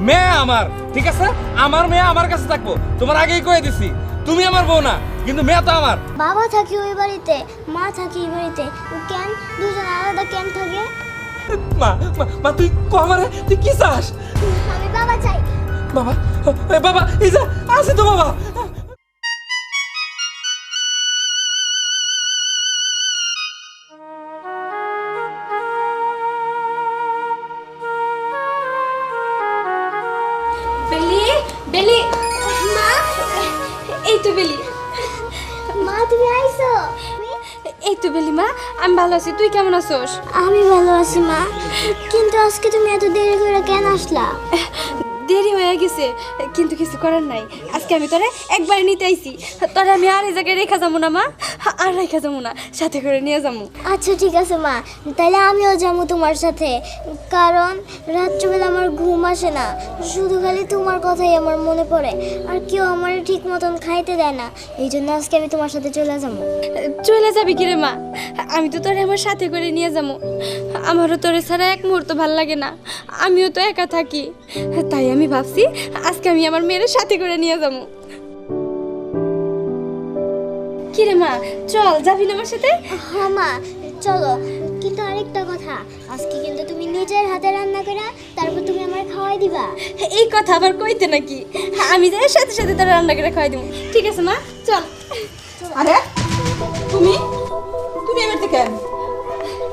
মেয়ে আমার ঠিক আছে? আমার মেয়ে আমার কাছে থাকব। তোমার আগেই কয়ে দিছি। তুমি আমার বউ না কিন্তু মেয়ে তো আমার। বাবা থাকি ওই বাড়িতে মা থাকি এই বাড়িতে। কেন? দুজন আলাদা কেন থাকে? মা মা- তুই কো আমারে? তুই কি চাস? আমি বাবা চাই। বাবা বাবা এই যা আছে তো বাবা। তো বেলি। মা তুমি আইছো এই তো বেলি মা আমি ভালো আছি। তুই কেমন আছোস? আমি ভালো আছি মা কিন্তু আজকে তুমি এত দেরি করে কেন আসলা? দেরি হয়ে গেছে কিন্তু কিছু করার নাই। আজকে আমি তোরে একবার নিতে আইছি। তোরে আমি আর এই জায়গায় রেখা যাব না মা। আর রেখা যাব না সাথে করে নিয়ে যাব। আচ্ছা ঠিক আছে মা। তাহলে আমিও যাব তোমার সাথে। কারণ রাত্রিবেলা আমার ঘুম আসে না। শুধু খালি তোমার কথাই আমার মনে পড়ে। আর কেউ আমার ঠিক মতন খাইতে দেয় না। এই জন্য আজকে আমি তোমার সাথে চলে যাব। চলে যাবি কিরে মা? আমি তো তোরে আমার সাথে করে নিয়ে যাব। আমারও তোরে ছাড়া এক মুহূর্ত ভালো লাগে না। আমিও তো একা থাকি। তাই আমি ভাবছি আজকে আমি আমার মেয়ের সাথে করে নিয়ে যাব। কিরে মা? চল যাবি না আমার সাথে? হ্যাঁ মা চলো। কিন্তু আরেকটা কথা আজকে কিন্তু তুমি নিজের হাতে রান্না করে তারপর তুমি আমার খাওয়াই দিবা। এই কথা আবার কইতে নাকি? আমি যাই সাথে সাথে তোর রান্না করে খাওয়াই দিব। ঠিক আছে মা চল। আরে তুমি? তুমি এবার থেকে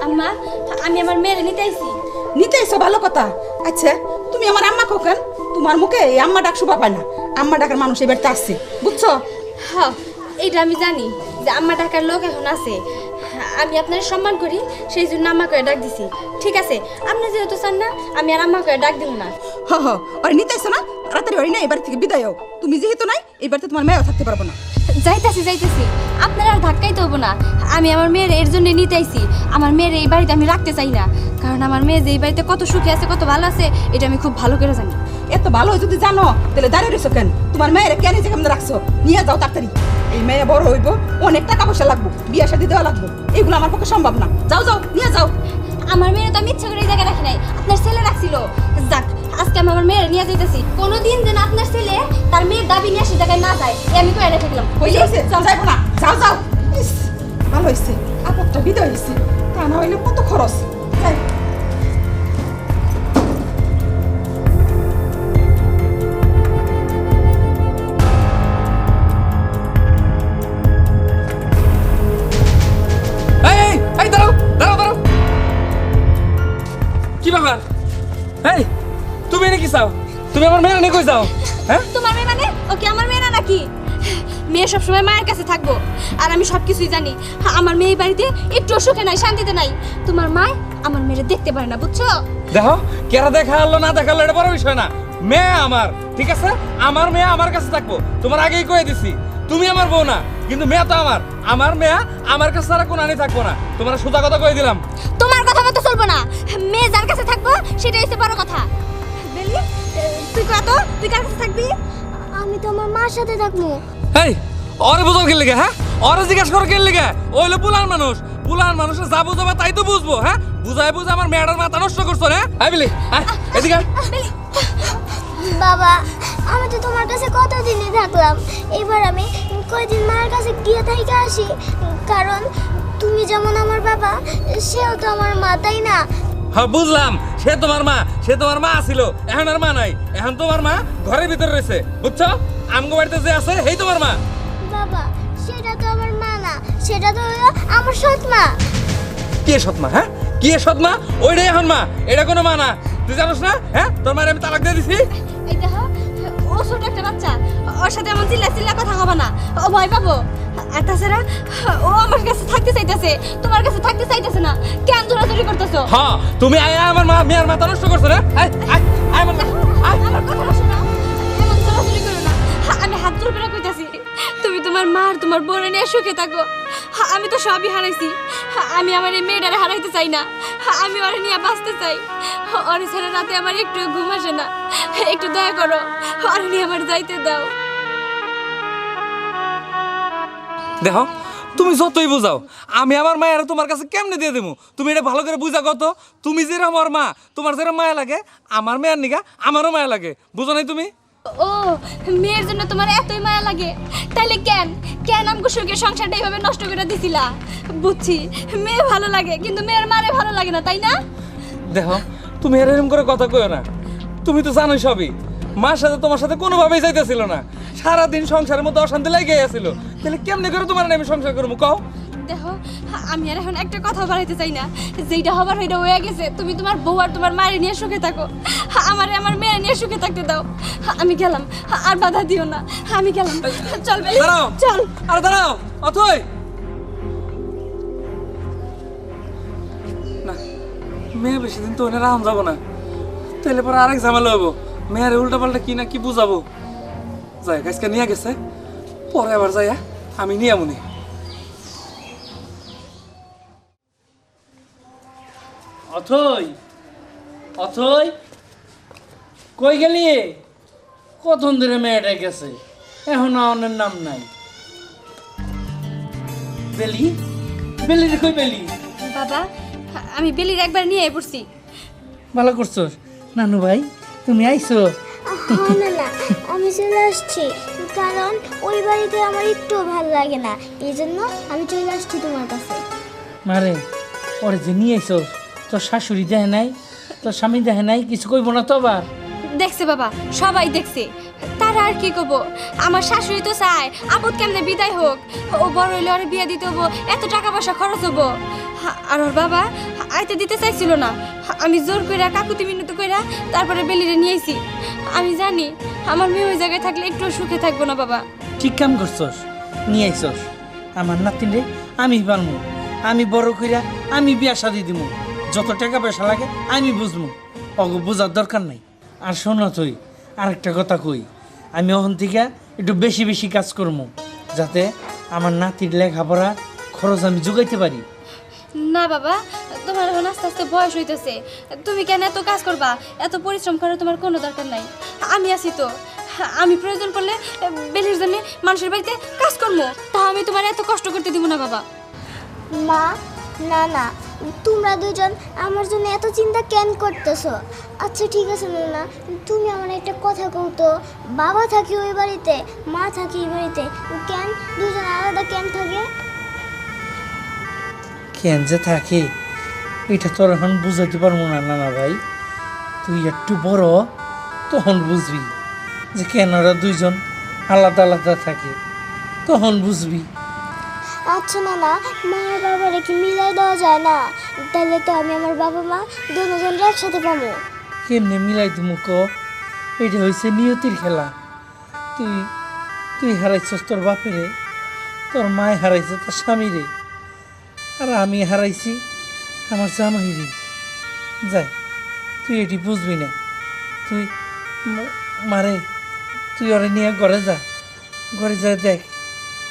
আম্মা আমি আমার মেয়ের নিতে আইছি। নিতে এসো ভালো কথা। আচ্ছা তুমি আমার আম্মা খোকেন তোমার মুখে এই আম্মা ডাক শোভা পায় না। আম্মা ডাকার মানুষ এবার তো আসছে। বুঝছ? হ্যাঁ এইটা আমি জানি যে আম্মা ডাকার লোক এখন আছে। আমি আপনার সম্মান করি সেই জন্য আম্মা করে ডাক দিছি। ঠিক আছে আপনি যেহেতু চান না আমি আর আম্মা করে ডাক দিব না। হ হ ওরে নিতে এসো না তাড়াতাড়ি ওরে না এবার থেকে বিদায় হও। তুমি যেহেতু নাই এবার তো তোমার মেয়েও থাকতে পারব না। যাইতাছি যাইতাছি। আপনার আর ধাক্কাইতে হব না। আমি আমার মেয়ের এর জন্য নিতে আইছি। আমার মেয়ের এই বাড়িতে আমি রাখতে চাই না। কারণ আমার মেয়ে যে এই বাড়িতে কত সুখে আছে কত ভালো আছে এটা আমি খুব ভালো করে জানি। এত ভালো যদি জানো তাহলে দাঁড়িয়ে রয়েছো কেন? তোমার মেয়ের কেন যে কেমন রাখছো? নিয়ে যাও তাড়াতাড়ি। এই মেয়ে বড় হইব অনেক টাকা পয়সা লাগবো বিয়া শাদি দেওয়া লাগবো। এগুলো আমার পক্ষে সম্ভব না। যাও যাও নিয়ে যাও। আমার মেয়ে তো আমি ইচ্ছা করে এই জায়গায় রাখি নাই। আপনার ছেলে রাখছিল। যাক আজকে আমি আমার মেয়ের নিয়ে যাইতেছি। কোনোদিন যেন আপনার ছেলে তার মেয়ের দাবি নিয়ে সে জায়গায় না যায় এ আমি করে রেখে দিলাম। হয়ে গেছে যাও যাইবো না। যাও যাও। ভালো হয়েছে আপদটা বিদায় হয়েছে তা না হইলে কত খরচ? তুমি আমার মেয়ে নিয়ে কই যাও? হ্যাঁ? তোমার মেয়ে মানে? ওকে আমার মেয়ে না নাকি? মেয়ে সবসময় মায়ের কাছে থাকব। আর আমি সব কিছুই জানি আমার মেয়ে বাড়িতে একটু সুখে নাই শান্তিতে নাই। তোমার মা আমার মেয়ে দেখতে পারে না বুঝছ? দেখো কেরা দেখা হলো না দেখাল এটা বড় বিষয় না। মেয়ে আমার ঠিক আছে? আমার মেয়ে আমার কাছে থাকব। তোমার আগেই কয়ে দিছি। তুমি আমার বউ না কিন্তু মেয়ে তো আমার। আমার মেয়ে আমার কাছে ছাড়া কোনো আনি থাকব না। তোমার সোজা কথা কয়ে দিলাম। তোমার কথা মতো চলবো না। মেয়ে যার কাছে থাকব সেটাই হচ্ছে বড় কথা। তুই কত? তুই কার কাছে থাকবি? আমি তো আমার মার সাথে থাকব। এই ওরে বুঝো কেন লিগে হ্যাঁ? ওরে জিজ্ঞাসা করো কেন লিগে ওইলো পুলান মানুষ। পুলান মানুষের যা বুঝাবে তাই তো বুঝব হ্যাঁ? বুঝাই বুঝে আমার মেয়েটার মাথা নষ্ট করছ হ্যাঁ? আই বিলি এদিকে বাবা আমি তো তোমার কাছে কতদিনই থাকলাম? এবার আমি কয়দিন মার কাছে গিয়ে থেকে আসি। কারণ তুমি যেমন আমার বাবা সেও তো আমার মা তাই না? হ্যাঁ বুঝলাম। সে তোমার মা সে তোমার মা ছিল। এখন আর মা নাই। এখন তোমার মা ঘরের ভিতরে রয়েছে। বুঝছ? আমগো বাড়িতে যে আছে সেই তোমার মা। বাবা সেটা তো আমার মা না। সেটা তো হলো আমার সৎ মা। কে সৎ মা হ্যাঁ? কে সৎ মা? ওইটাই এখন মা। এটা কোনো মা না। তুই জানোস না? হ্যাঁ? তোর মায়ের আমি তালাক দিয়ে দিছি। এই দেখো ও ছোট একটা বাচ্চা। ওর সাথে এমন চিল্লা চিল্লা কথা হবে না। ও ভয় পাবো। আর তাছাড়া ও আমার কাছে থাকতে চাইতেছে। তোমার কাছে থাকতে চাইতেছে না। জোরাজুরি করতেছো? হ্যাঁ তুমি আয় আমার মা মেয়ের মাথা নষ্ট করছ না? আয় আয় আয় আমার আয়। আমার কথা শোনো এমন জোরাজুরি করো না। আমি হাত করে কইতাছি তুমি তোমার মা আর তোমার বোনের নিয়ে সুখে থাকো। আমি তো সবই হারাইছি। আমি আমার এই মেয়েটারে হারাইতে চাই না। আমি ওরে নিয়ে বাঁচতে চাই। ওরে ছেড়ে রাতে আমার একটু ঘুম আসে না। একটু দয়া করো। ওরে নিয়ে আমার যাইতে দাও। দেখো তুমি যতই বুঝাও আমি আমার মায়ের তোমার কাছে কেমনে দিয়ে দেবো তুমি এটা ভালো করে বুঝা কত তুমি যেরকম আমার মা তোমার যেরকম মায়া লাগে আমার মেয়ের নিগা আমারও মায়া লাগে। বুঝো নাই তুমি? ও মেয়ের জন্য তোমার এতই মায়া লাগে। তাইলে কেন? কেন আমগো সুখে সংসারটা এইভাবে নষ্ট করে দিছিলা? বুঝছি মেয়ে ভালো লাগে কিন্তু মেয়ের মারে ভালো লাগে না তাই না? দেখো তুমি এরকম করে কথা কইও না। তুমি তো জানোই সবই। মার সাথে তোমার সাথে কোনোভাবেই যাইতেছিল না। সারাদিন সংসারের মধ্যে অশান্তি লেগে গেছিল তাহলে কেমনে করে তোমার আমি সংসার করব? কও। দেখো আমি আর এখন একটা কথা বাড়াইতে চাই না। যেটা হবার সেটা হয়ে গেছে। তুমি তোমার বউ আর তোমার মায়ের নিয়ে সুখে থাকো। আমার আমার মেয়ে নিয়ে সুখে থাকতে দাও। আমি গেলাম। আর বাধা দিও না। আমি গেলাম। চল বেলি, চল। আরে দাঁড়াও। অথই। না মেয়ে বেশি দিন তো ওনে রাম যাব না। তাহলে পরে আরেক ঝামেলা হব মেয়ের উল্টা পাল্টা কি না কি বুঝাবো? যাই গাছকে নিয়ে গেছে। পরে আবার যাইয়া আমি নিয়ে আমুনি। অথই অথই কই গেলি? কতক্ষণ ধরে মেয়েটা গেছে? এখনও আমার নাম নাই। বেলি? বেলি কই বেলি? বাবা আমি বেলির একবার নিয়ে পড়ছি। ভালো করছোস। নানু ভাই? তুমি আইছো? না না আমি চলে আসছি। কারণ ওই বাড়িতে আমার একটু ভালো লাগে না। এই জন্য আমি চলে আসছি তোমার কাছে। মারে ওরে যে নিয়ে আইছোস তোর শাশুড়ি দেখে নাই তোর স্বামী দেখে নাই কিছু কইব না তো আবার? দেখছে বাবা সবাই দেখছে। তারা আর কি করব আমার শাশুড়ি তো চায় আপদ কেমনে বিদায় হোক? ও বড় হইলে ওর বিয়ে দিতে হব এত টাকা পয়সা খরচ হব আর ওর বাবা আইতে দিতে চাইছিল না। আমি জোর কইরা কাকুতি মিনতি কইরা তারপরে বেলিরে নিয়ে আইছি। আমি জানি আমার মেয়ে ওই জায়গায় থাকলে একটু সুখে থাকব না, বাবা। ঠিক কাম করছস, নিয়ে আইছস। আমার নাতিন রে, আমি পারমু আমি বড় কইরা আমি বিয়া শাদি দিমু। যত টাকা পয়সা লাগে আমি বুঝমু। অগ, বোঝার দরকার নাই। আর শোন তুই, আরেকটা কথা কই। আমি ওখান থেকে একটু বেশি বেশি কাজ করব যাতে আমার নাতির লেখাপড়া খরচ আমি যোগাইতে পারি। না বাবা, তোমার এখন আস্তে আস্তে বয়স হইতেছে। তুমি কেন এত কাজ করবা? এত পরিশ্রম করার তোমার কোনো দরকার নাই। আমি আছি তো। আমি প্রয়োজন পড়লে বেলির জন্য মানুষের বাড়িতে কাজ করব। তা আমি তোমার এত কষ্ট করতে দিব না বাবা। মা, না না, তোমরা দুজন আমার জন্য এত চিন্তা কেন করতেছো? আচ্ছা ঠিক আছে না তুমি আমার একটা কথা কও তো। বাবা থাকি ওই বাড়িতে, মা থাকি এই বাড়িতে। কেন? দুজন আলাদা কেন থাকে? কেন যে থাকে? এটা তোর এখন বুঝাইতে পারব না নানা ভাই। তুই একটু বড় তখন বুঝবি যে কেন ওরা দুইজন আলাদা আলাদা থাকে। তখন বুঝবি। আচ্ছা না না মা আর বাবারে কি মিলাই দেওয়া যায় না? তাহলে তো আমি আমার বাবা মা দুজন একসাথে পাবো কেমনে মিলাই তুমি ক? এটা হয়েছে নিয়তির খেলা। তুই তুই হারাইছস তোর বাপেরে তোর মায় হারাইছে তোর স্বামীরে। আর আমি হারাইছি। আমার জামাইরে। যাই, তুই এটি বুঝবি না। তুই মারে, তুই ওরে নিয়ে ঘরে যা। ঘরে যা, দেখ,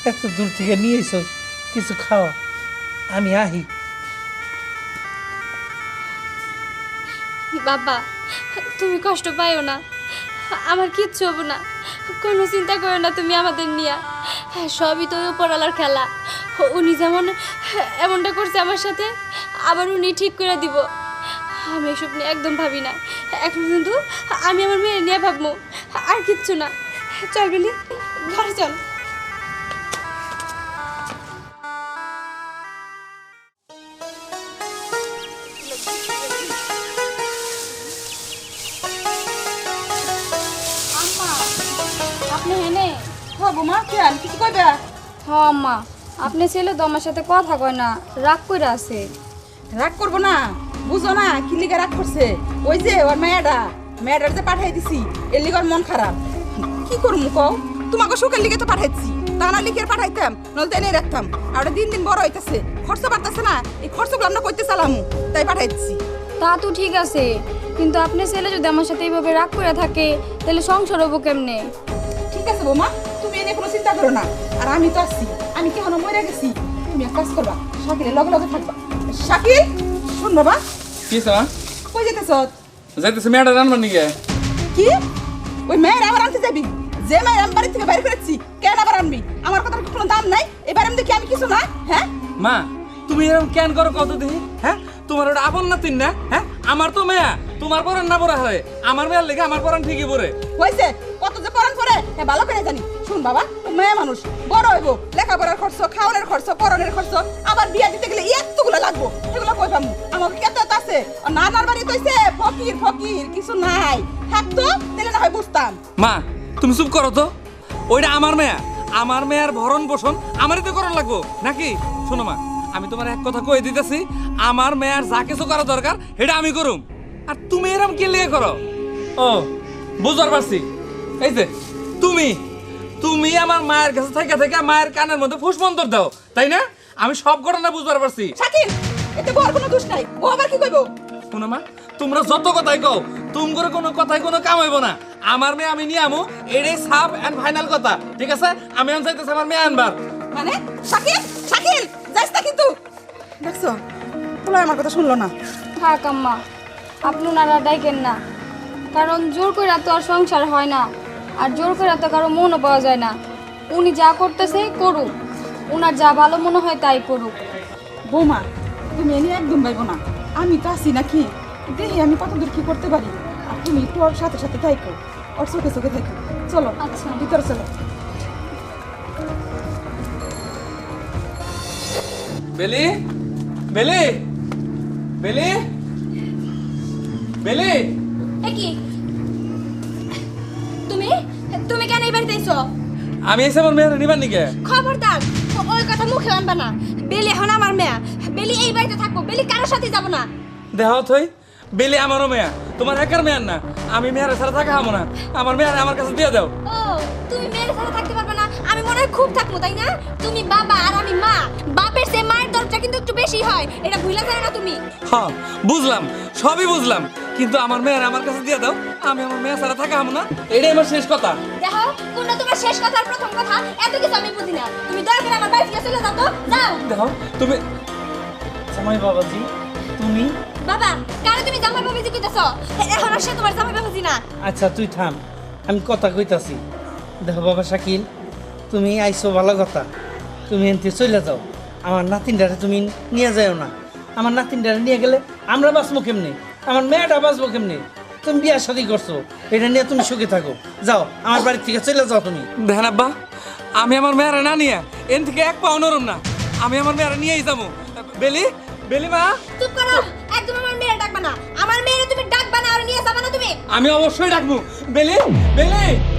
এত দূর থেকে নিয়ে এসস কিছু খাওয়া আমি আহি। বাবা, তুমি কষ্ট পাইও না। আমার কিচ্ছু হব না। কোনো চিন্তা করো না তুমি আমাদের নিয়ে। সবই তো ওই উপরওয়ালার খেলা। উনি যেমন এমনটা করছে আমার সাথে আবার উনি ঠিক করে দিব। আমি এসব নিয়ে একদম ভাবি না। এখন কিন্তু আমি আমার মেয়ে নিয়ে ভাববো। আর কিচ্ছু না। চল বেলি ঘরে চল। আপনি হেনে হ্যাঁ বৌমা কেন কিছু কইবে? হ্যাঁ আম্মা। আপনি ছেলে তো আমার সাথে কথা কয় না রাগ করে আছে। রাগ করব না বুঝো না কি লিগে রাগ করছে। ওই যে ওর মেয়েটা মেয়েটার যে পাঠাই দিছি এর লিগে ওর মন খারাপ। কি করব কও? তোমাকে সুখের লিগে তো পাঠাইছি তা না লিখে পাঠাইতাম নলতে এনে রাখতাম। আর দিন দিন বড় হইতেছে খরচ বাড়তেছে না এই খরচগুলো আমরা করতে চালামু তাই পাঠাইছি তা তো ঠিক আছে কিন্তু আপনি ছেলে যদি আমার সাথে এইভাবে রাগ করে থাকে তাহলে সংসার হব কেমনে? ঠিক আছে বৌমা তুমি এনে কোনো চিন্তা করো না আর আমি তো আসছি আমি কি এখনও মরে গেছি? তুমি এক কাজ করবা শাকিলের লগে লগে থাকবা। শাকিল শুন বাবা। কি স্যার? কই যেতেছ যাইতেছে মেয়েটা রান্নার নিগে কি? ওই মেয়ের আবার আনতে যাবি? যে মায়ের আমি বাড়ি থেকে বাইরে করেছি কেন আবার আনবি? আমার কথার কোনো দাম নাই? এবার আমি দেখি আমি কিছু না হ্যাঁ? মা তুমি এরকম কেন করো কত হ্যাঁ? তোমার ওটা আপন না তিন না? হ্যাঁ? আমার তো মেয়া তোমার পরান না পড়া হয়। আমার মেয়ের লেগে আমার পরান ঠিকই পড়ে। হয়েছে? কত যে পড়ান পরে হ্যাঁ ভালো করে জানি। শুন বাবা মেয়ে মানুষ, বড় হইব, লেখাপড়ার খরচ, খাওয়ানোর খরচ, পড়ানোর খরচ, আবার বিয়া দিতে গেলে এতগুলো লাগবো, এগুলো কই পামু? আমাকে কত আছে নানার বাড়ি কইছে ফকির ফকির, কিছু নাই। থাকতো তাহলে না হয় বুঝতাম। মা, তুমি চুপ করো তো। ওইটা আমার মেয়া, আমার মেয়ার ভরণ পোষণ আমারই তো করণ লাগবো, নাকি? শোনো মা, আমি তোমার এক কথা কয়ে দিতেছি, আমার মেয়ার যা কিছু করা দরকার, সেটা আমি করুম। আর তুমি এরম কি লেগে করো? ও, বুঝবার পারছি। এই যে তুমি তুমি আমার মায়ের কাছে থেকে থেকে মায়ের কানের মধ্যে ফুসমন্তর দাও তাই না? আমি সব ঘটনা বুঝবার পারছি। শাকিল এতে বড় কোনো দোষ নাই। ও আবার কি কইবো? শোনো মা তোমরা যত কথাই কও তুম করে কোনো কথাই কোনো কাম হইব না। আমার মেয়ে আমি নিয়ে আমু এটাই সাব এন্ড ফাইনাল কথা ঠিক আছে? আমি আন চাইতেছি আমার মেয়ে আনবার। মানে? শাকিল শাকিল যাইস না কিন্তু। দেখছ তোলা আমার কথা শুনলো না। থাক আম্মা আপনি ওনারা ডাইকেন না। কারণ জোর করে তো আর সংসার হয় না। আর জোর করে তো কারও মনও পাওয়া যায় না। উনি যা করতেছে করুক। ওনার যা ভালো মনে হয় তাই করুক। বৌমা তুমি এনে একদম পাইবো না। আমি তো আছি নাকি? দেখি আমি কতদূর কি করতে পারি। আর তুমি একটু ওর সাথে সাথে তাই থাইকো। ওর চোখে চোখে থাকো চলো আচ্ছা। ভিতরে চলো। বেলি? বেলি? বেলি? বেলি? এ কি? তুমি কেন এই বাড়িতে আইছো? আমি এসে আমার মেয়ের নিবার নিকে। খবরদার ওই কথা মুখে আনবা না। বেলি এখন আমার মেয়া। বেলি এই বাড়িতে থাকব বেলি কারোর সাথে যাব না। দেহ থই বেলি আমারও মেয়া। তোমার একার মেয়ার না আমি মেয়ের ছাড়া থাকা হামো না। আমার মেয়ের আমার কাছে দিয়ে দাও। ও তুমি মেয়ের সাথে থাকতে পারবে না। আমি মনে হয় খুব থাকব তাই না? তুমি বাবা আর আমি মা। বাপের সে মায়ের দরজা কিন্তু একটু বেশি হয়। এটা ভুলে যায় না তুমি। হ্যাঁ বুঝলাম। সবই বুঝলাম। কিন্তু আমার মেয়ের আমার কাছে দিয়ে দাও। আমি আমার মেয়ে ছাড়া থাকা হামো না। এটাই আমার শেষ কথা। দেখো কোনটা তোমার শেষ কথা আর প্রথম কথা? এত কিছু আমি বুঝি না। তুমি দয়া করে আমার বাড়ি থেকে চলে যাও তো। যাও। দেখো তুমি সময় বাবাজি তুমি? বাবা কারে তুমি জামাই বাবাজি কইতাছ? এখন আর সে তোমার জামাই বাবাজি না। আচ্ছা তুই থাম। আমি কথা কইতাছি। দেখো বাবা শাকিল তুমি আইসো ভালো কথা। তুমি এনতে চলে যাও। আমার নাতিন নাতিনটারে তুমি নিয়ে যাও না। আমার নাতিন নাতিনটারে নিয়ে গেলে আমরা বাঁচবো কেমনে? আমার মেয়েটা বাঁচবো কেমনে? তুমি বিয়া শাদি করছ এটা নিয়ে তুমি সুখে থাকো। যাও আমার বাড়ি থেকে চলে যাও তুমি। দেখেন আব্বা আমি আমার মেয়েরা না নিয়ে এন থেকে এক পাও নরম না। আমি আমার মেয়েরা নিয়েই যাব। বেলি বেলি মা। চুপ করো একদম আমার মেয়ের ডাকবা না। আমার মেয়ের তুমি ডাকবা না আর নিয়ে যাবা না তুমি। আমি অবশ্যই ডাকবো। বেলি বেলি।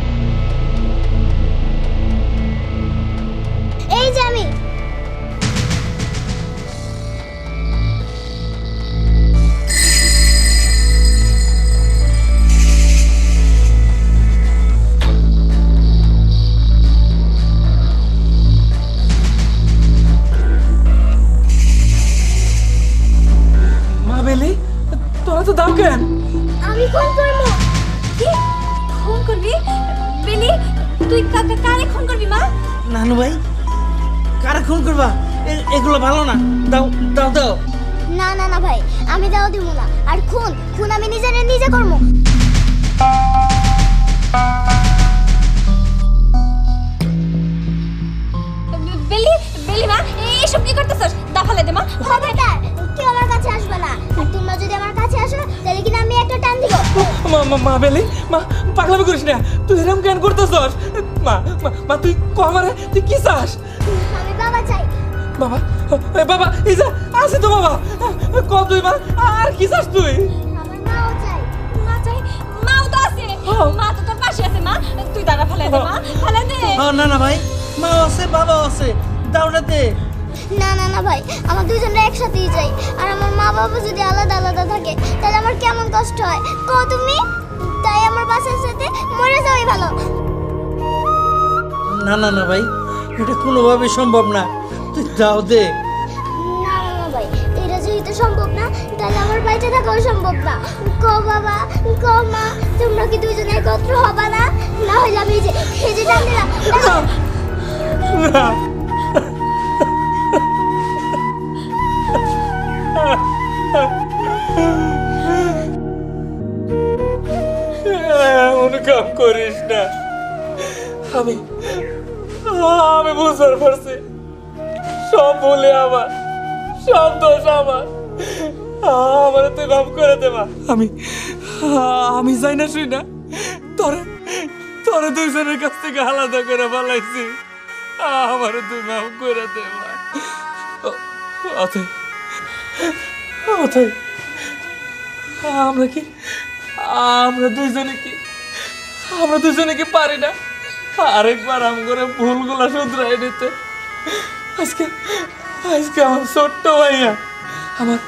আমি কোন করব। কি? খুন করবি? বেলি তুই কাকে কারে খুন করবি মা? নানু ভাই কারা খুন করবা? এগুলো ভালো না। দাও দাও দাও। না না না ভাই আমি দাও দিব না। আর খুন খুন আমি নিজের নিজে করব। বেলি বেলি মা এইসব কি করতেছস? দাফালে দে মা। খবরদার কেউ আমার কাছে আসবে না। আর তোমরা যদি আমার আসো তাহলে কিনা আমি একটা টান দিব। মা মা মা বেলি মা পাগলামি করিস না। তুই এরকম কেন করতেছস? মা মা, মা তুই ক আমারে? তুই কি চাস? আমি বাবা চাই। বাবা বাবা এই যে আছে তো বাবা। ক তুই মা? আর কি চাস তুই? আমার মাও চাই। মা চাই মাও তো আছে। মা তো তোর পাশে আছে মা। তুই দাঁড়া ফেলে দে মা। ফেলে দে। ও না না ভাই। মাও আছে বাবাও আছে। দাওটা দে। না না না ভাই আমার দুজনে একসাথেই যাই। আর আমার মা বাবা যদি আলাদা আলাদা থাকে তাহলে আমার কেমন কষ্ট হয়? কো তুমি? তাই আমার বাসার সাথে মরে যাওয়াই ভালো। না না না ভাই এটা কোনোভাবে সম্ভব না। তুই দাও দে। না না না ভাই এটা যেহেতু সম্ভব না তাহলে আমার বাইরে থাকাও সম্ভব না। কো বাবা কো মা তোমরা কি দুজনে একত্র হবা না? না হলে আমি এই যে এই যে টান দিলাম দাঁড়াও। করিস না। আমি আমি বুঝতে পারছি। সব ভুলে আমার, সব দোষ আমার। আমার তুই মাফ করে দেবা আমি আমি যাই না শুই না। তোরে তোরে দুইজনের কাছ থেকে আলাদা করে ফেলাইছি। আমার তুই মাফ করে দেবা অথৈ অথৈ আমরা কি, আমরা দুইজনে কি আমরা দুজনে কি পারি না? আরেকবার আম করে ভুলগুলা শুধরাই নিতে আজকে আজকে আমার ছোট্ট ভাইয়া আমার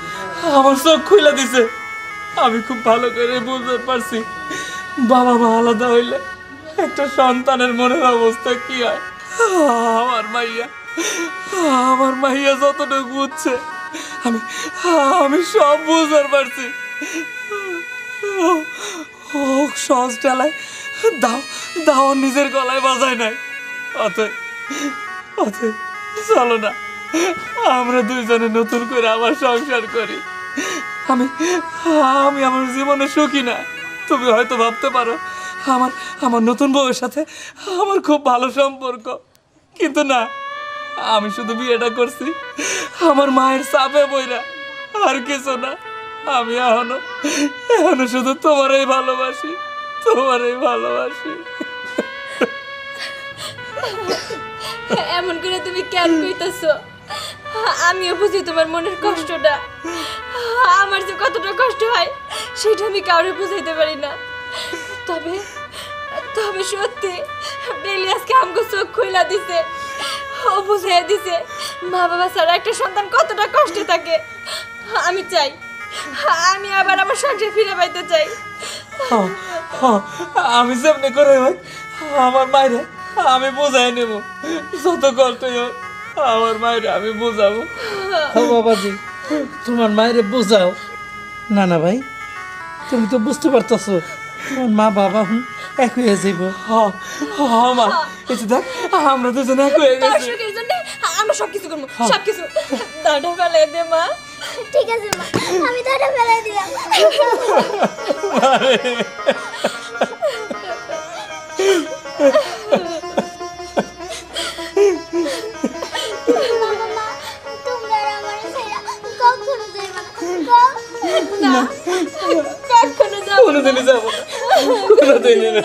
আমার চোখ খুলে দিছে। আমি খুব ভালো করে বুঝতে পারছি, বাবা মা আলাদা হইলে একটা সন্তানের মনের অবস্থা কি হয়? আমার মাইয়া আমার মাইয়া যতটুকু বুঝছে, আমি আমি সব বুঝতে পারছি। ও সহজ টেলায় দাও দাও নিজের গলায় বাজায় নাই। অতএব অতএব চলো না, আমরা দুইজনে নতুন করে আবার সংসার করি। আমি আমি আমার জীবনে সুখী না। তুমি হয়তো ভাবতে পারো, আমার আমার নতুন বউয়ের সাথে আমার খুব ভালো সম্পর্ক। কিন্তু না, আমি শুধু বিয়েটা করছি, আমার মায়ের চাপে বইরা আর কিছু না, আমি এখনও এখনও শুধু তোমারই ভালোবাসি। তোমারই ভালোবাসি। এমন করে তুমি কেন কইতাছো? আমিও বুঝি তোমার মনের কষ্টটা। আমার যে কতটা কষ্ট হয় সেটা আমি কাউরে বুঝাইতে পারি না। তবে তবে সত্যি বেলি আজকে আমাকে চোখ খুইলা দিছে। ও বুঝাইয়া দিছে মা বাবা ছাড়া একটা সন্তান কতটা কষ্টে থাকে। আমি চাই আমি আবার আমার সংসার ফিরে পাইতে চাই। আমি যেমনি করে হোক আমার মায়ের আমি বোঝাই নেব। যত কষ্টই হোক আমার মায়ের আমি বোঝাবো। ও বাবাজি তোমার মায়েরে বোঝাও। না না ভাই তুমি তো বুঝতে পারতেছো তোমার মা বাবা হুম এক হয়ে যাইব। হ হ মা এই দেখ আমরা দুজনে এক হয়ে গেছি। আমরা সব কিছু করব সব কিছু দাঁড়া ফেলে দে মা। ঠিক আছে মা। আমি তো ফেলে দিলাম। কোনোদিনই যাব কোনোদিনই না।